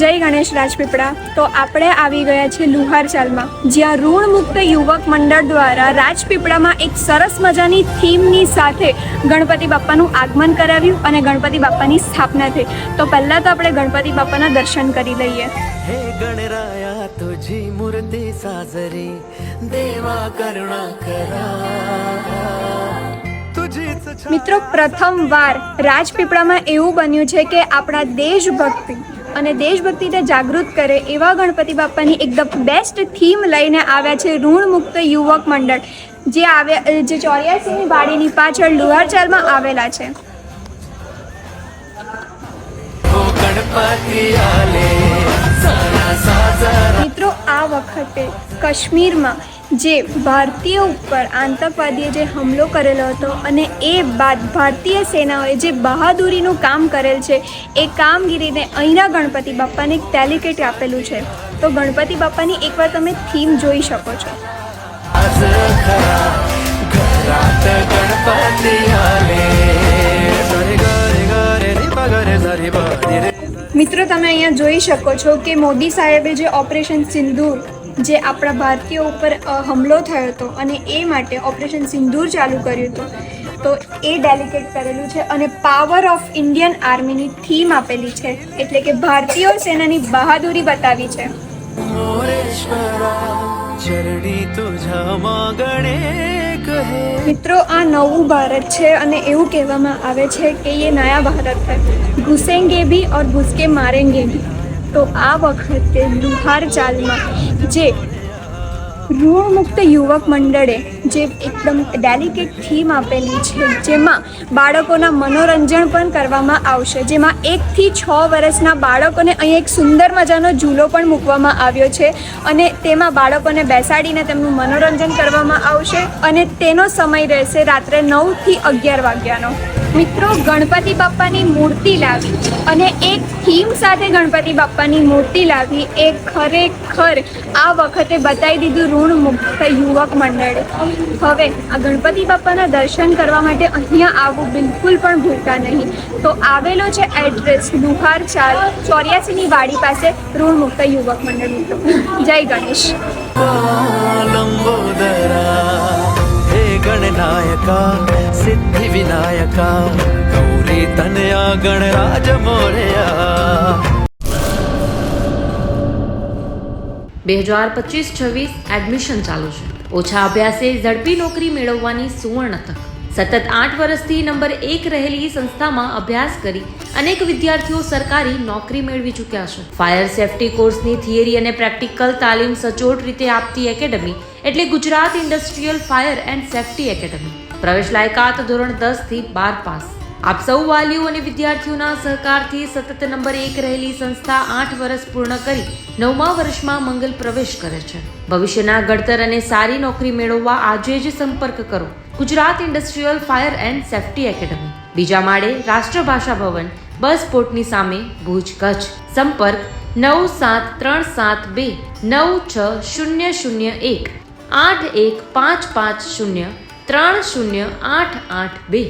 જય ગણેશ રાજપીપળા. તો આપણે આવી ગયા છે લુહારચાલમાં જ્યાં ઋણ મુક્ત યુવક મંડળ દ્વારા રાજપીપળામાં એક સરસ મજાની થીમની સાથે ગણપતિ બાપ્પાનું આગમન કરાવ્યું અને ગણપતિ બાપ્પાની સ્થાપના થઈ. તો પહેલાં તો આપણે ગણપતિ બાપ્પાના દર્શન કરી લઈએ. હે ગણરાયા તુજી મૂર્તિ સાજરી દેવા કરુણા કરા. મિત્રો પ્રથમવાર રાજપીપળામાં એવું બન્યું છે કે આપણા દેશભક્તિ અને દેશભક્તિને જાગૃત કરે એવા ગણપતિ બાપાની એકદમ બેસ્ટ થીમ લઈને આવ્યા છે ઋણમુક્ત યુવક મંડળ, જે આવ્યા જે ચોર્યાસીની વાડીની પાછળ લુહારચાલમાં આવેલા છે. મિત્રો, આ વખતે કાશ્મીરમાં જે ભારતીય ઉપર આતંકવાદીએ જે હુમલો કરેલો હતો અને એ બાદ ભારતીય સેનાઓએ જે બહાદુરીનું કામ કરેલ છે એ કામગીરીને અહીંના ગણપતિ બાપાને ટેલિકેટ આપેલું છે. તો ગણપતિ બાપાની એકવાર તમે થીમ જોઈ શકો છો. મિત્રો તમે અહીંયા જોઈ શકો છો કે મોદી સાહેબે જે ઓપરેશન સિંદૂર જે આપણા ભારતીયો ઉપર હુમલો થયો હતો અને એ માટે ઓપરેશન સિંદૂર ચાલુ કર્યું હતું, તો એ ડેલિકેટ કરેલું છે અને પાવર ઓફ ઇન્ડિયન આર્મીની થીમ આપેલી છે, એટલે કે ભારતીય સેનાની બહાદુરી બતાવી છે. મિત્રો, આ નવું ભારત છે અને એવું કહેવામાં આવે છે કે એ નયા ભારત છે. ઘુસેંગે ભી ઓર ભૂસકે મારેંગે ભી. તો આ વખતે લુહાર ચાલમાં જે ઋણ મુક્ત યુવક મંડળે જે એકદમ ડેલિકેટ થીમ આપેલી છે, જેમાં બાળકોના મનોરંજન પણ કરવામાં આવશે. જેમાં એકથી છ વર્ષના બાળકોને અહીં એક સુંદર મજાનો ઝૂલો પણ મૂકવામાં આવ્યો છે અને તેમાં બાળકોને બેસાડીને તેમનું મનોરંજન કરવામાં આવશે અને તેનો સમય રહેશે રાત્રે નવથી અગિયાર વાગ્યાનો. મિત્રો, ગણપતિ બાપ્પાની મૂર્તિ લાવી અને એક થીમ સાથે ગણપતિ બાપ્પાની મૂર્તિ લાવી એ ખરેખર આ વખતે બતાવી દીધું ઋણ મુક્ત યુવક મંડળે. હવે આ ગણપતિ બાપ્પાના દર્શન કરવા માટે અહીંયા આવવું બિલકુલ પણ ભૂલતા નહીં. તો આવેલો છે એડ્રેસ લુહાર ચાર ચોર્યાસીની વાડી પાસે ઋણ મુક્ત યુવક મંડળ મિત્રો. જય ગણેશ. ಗಣನಾಯಕ, ಸಿದ್ಧಿ ವಿನಾಯಕ, ಗೌರಿ ತನಯ ಗಣರಾಜ ಮೋರೆಯ. બે હજાર પચીસ છવ્વીસ એડમિશન ચાલુ છે. ઓછા અભ્યાસે ઝડપી નોકરી મેળવવાની સુવર્ણ તક. સતત આઠ વર્ષથી નંબર એક રહેલી સંસ્થામાં અભ્યાસ કરી અનેક વિદ્યાર્થીઓ સરકારી નોકરી મેળવી ચૂક્યા છે. ફાયર સેફટી કોર્સની થિયરી અને પ્રેક્ટિકલ તાલીમ સચોટ રીતે આપતી એકેડમી એટલે Gujarat industrial fire and safety academy. પ્રવેશ લાયકાત ધોરણ દસથી બાર પાસ. આપ સૌ વાલીઓ અને વિદ્યાર્થીઓના સહકારથી સતત નંબર એક રહેલી સંસ્થા આઠ વર્ષ પૂર્ણ કરી નવમા વર્ષમાં મંગલ પ્રવેશ કરે છે. ભવિષ્યના ઘડતર અને સારી નોકરી મેળવવા આજે જ સંપર્ક કરો Gujarat industrial fire and safety academy. બીજા માળે રાષ્ટ્રભાષા ભવન, બસ પોર્ટની સામે ભુજ કચ્છ. સંપર્ક નવ સાત ત્રણ સાત બે નવ છ શૂન્ય શૂન્ય એક. આઠ એક પાંચ પાંચ શૂન્ય ત્રણ શૂન્ય આઠ આઠ બે.